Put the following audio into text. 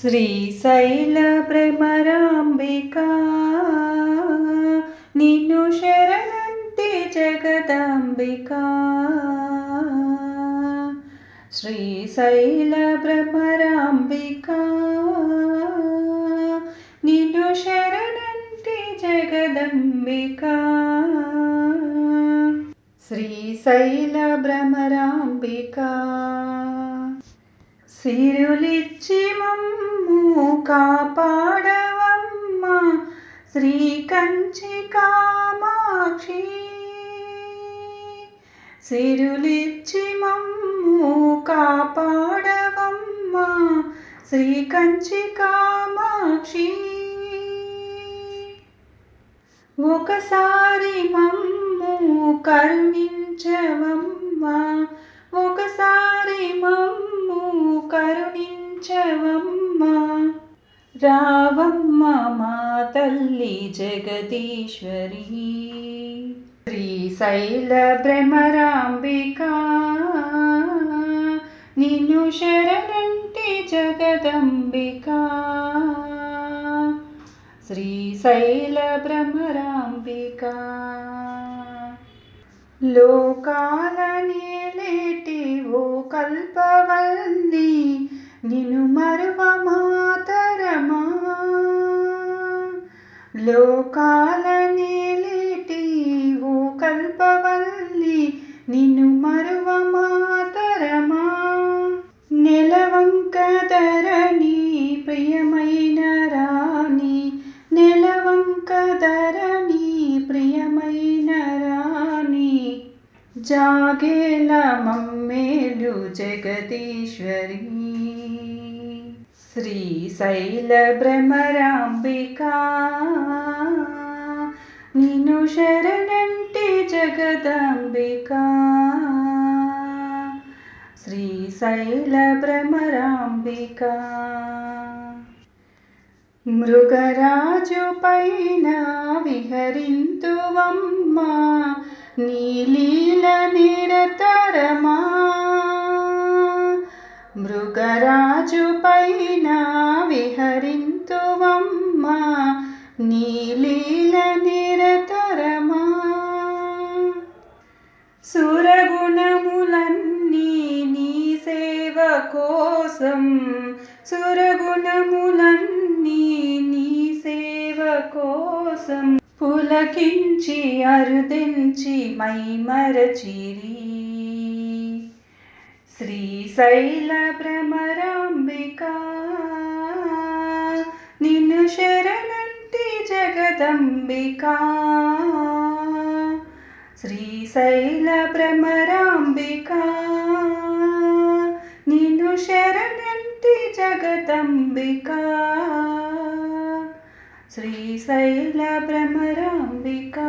श्रीशैल निनु शरणन्ति जगदम्बिका। श्रीशैल निनु शरणन्ति जगदम्बिका। श्रीशैलभ्रमराम्बिका। సిరులిచ్చి మమ్ము కాపాడవమ్మ. శ్రీ కంచి కామాక్షి. సిరులిచ్చి మమ్ము కాపాడవమ్మ. శ్రీ కంచి కామాక్షి. ఒకసారి మమ్ము కరుణించవమ్మా. ఒకసారి మమ్ము రావమ్మ మా తల్లి జగదీశ్వరి శ్రీశైల భ్రమరాంబికా నిన్ను శరణంటి జగదంబికా. శ్రీశైల భ్రమరాంబికా. లోకాల నేలేటి ఓ కల్పవల్లి నిన్ను మరువ మాత లోకాల నేలేటి ఓ కల్పవల్లి నిన్ను మరువ మాతరమా నెలవంక ధరణి ప్రియమైన రాణి నెలవంక ధరణి ప్రియమైన రాణి. జాగేల మమ్మేలు జగదీశ్వరి. శ్రీశైల భ్రమరాంబికా నిన్ను శరణంటి జగదంబికా శ్రీశైల భ్రమరాంబికా మృగరాజు పైన విహరింతువమ్మా నీలీల నిరతరమా మృగరాజు పైన విహరింతువమ్మ నీలీల నిరతరమా? సురగుణములన్నీ నీ సేవ కోసం సురగుణములన్నీ నీ సేవ కోసం. పులకించి అరుదించి మైమరచిరి श्रीशैलभ्रमराम्बिका। शैल शरणन्ति जगदम्बिका। श्रीशैलभ्रमराम्बिका। भ्रमराम्बिका शरणन्ति जगदम्बिका। श्रीशैलभ्रमराम्बिका।